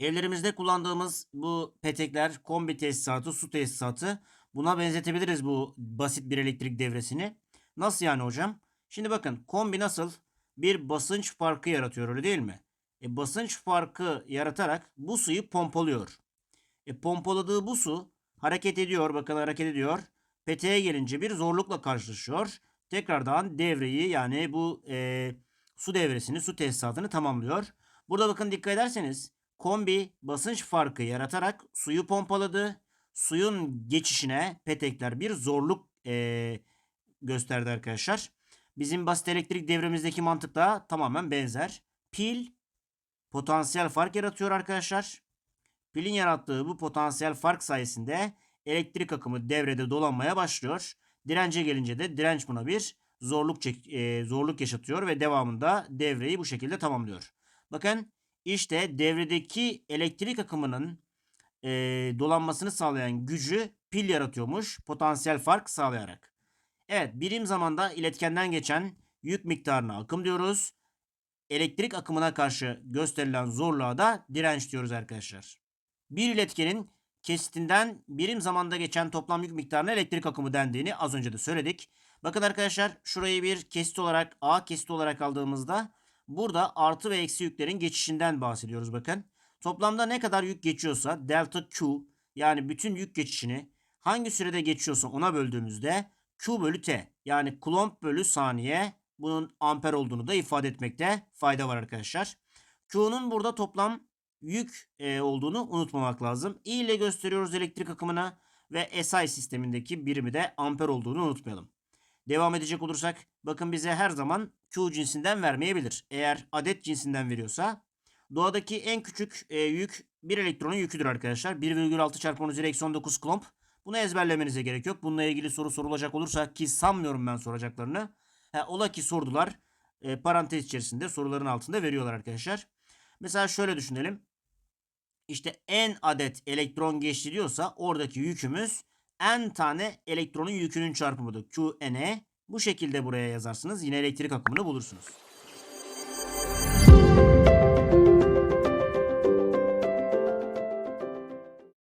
Evlerimizde kullandığımız bu petekler, kombi tesisatı, su tesisatı buna benzetebiliriz bu basit bir elektrik devresini. Nasıl yani hocam? Şimdi bakın kombi nasıl? Bir basınç farkı yaratıyor öyle değil mi? E, basınç farkı yaratarak bu suyu pompalıyor. E, pompaladığı bu su hareket ediyor. Bakın hareket ediyor. Peteğe gelince bir zorlukla karşılaşıyor. Tekrardan devreyi yani bu e, su devresini, su tesisatını tamamlıyor. Burada bakın dikkat ederseniz kombi basınç farkı yaratarak suyu pompaladı. Suyun geçişine petekler bir zorluk e, gösterdi arkadaşlar. Bizim basit elektrik devremizdeki mantıkla tamamen benzer. Pil potansiyel fark yaratıyor arkadaşlar. Pilin yarattığı bu potansiyel fark sayesinde elektrik akımı devrede dolanmaya başlıyor. Dirence gelince de direnç buna bir zorluk çek, e, zorluk yaşatıyor ve devamında devreyi bu şekilde tamamlıyor. Bakın işte devredeki elektrik akımının e, dolanmasını sağlayan gücü pil yaratıyormuş potansiyel fark sağlayarak. Evet birim zamanda iletkenden geçen yük miktarına akım diyoruz. Elektrik akımına karşı gösterilen zorluğa da direnç diyoruz arkadaşlar. Bir iletkenin kesitinden birim zamanda geçen toplam yük miktarına elektrik akımı dendiğini az önce de söyledik. Bakın arkadaşlar şurayı bir kesit olarak A kesiti olarak aldığımızda burada artı ve eksi yüklerin geçişinden bahsediyoruz bakın. Toplamda ne kadar yük geçiyorsa delta Q yani bütün yük geçişini hangi sürede geçiyorsa ona böldüğümüzde Q bölü T yani kulomb bölü saniye bunun amper olduğunu da ifade etmekte fayda var arkadaşlar. Q'nun burada toplam yük e, olduğunu unutmamak lazım. I ile gösteriyoruz elektrik akımına ve SI sistemindeki birimi de amper olduğunu unutmayalım. Devam edecek olursak bakın bize her zaman Q cinsinden vermeyebilir. Eğer adet cinsinden veriyorsa doğadaki en küçük e, yük bir elektronun yüküdür arkadaşlar. 1,6 çarpı 10 üzeri eksi 19 klomp. Bunu ezberlemenize gerek yok. Bununla ilgili soru sorulacak olursa ki sanmıyorum ben soracaklarını. Ha, ola ki sordular. E, parantez içerisinde soruların altında veriyorlar arkadaşlar. Mesela şöyle düşünelim. İşte n adet elektron geçti diyorsa oradaki yükümüz n tane elektronun yükünün çarpımıdır. Q n'e bu şekilde buraya yazarsınız. Yine elektrik akımını bulursunuz.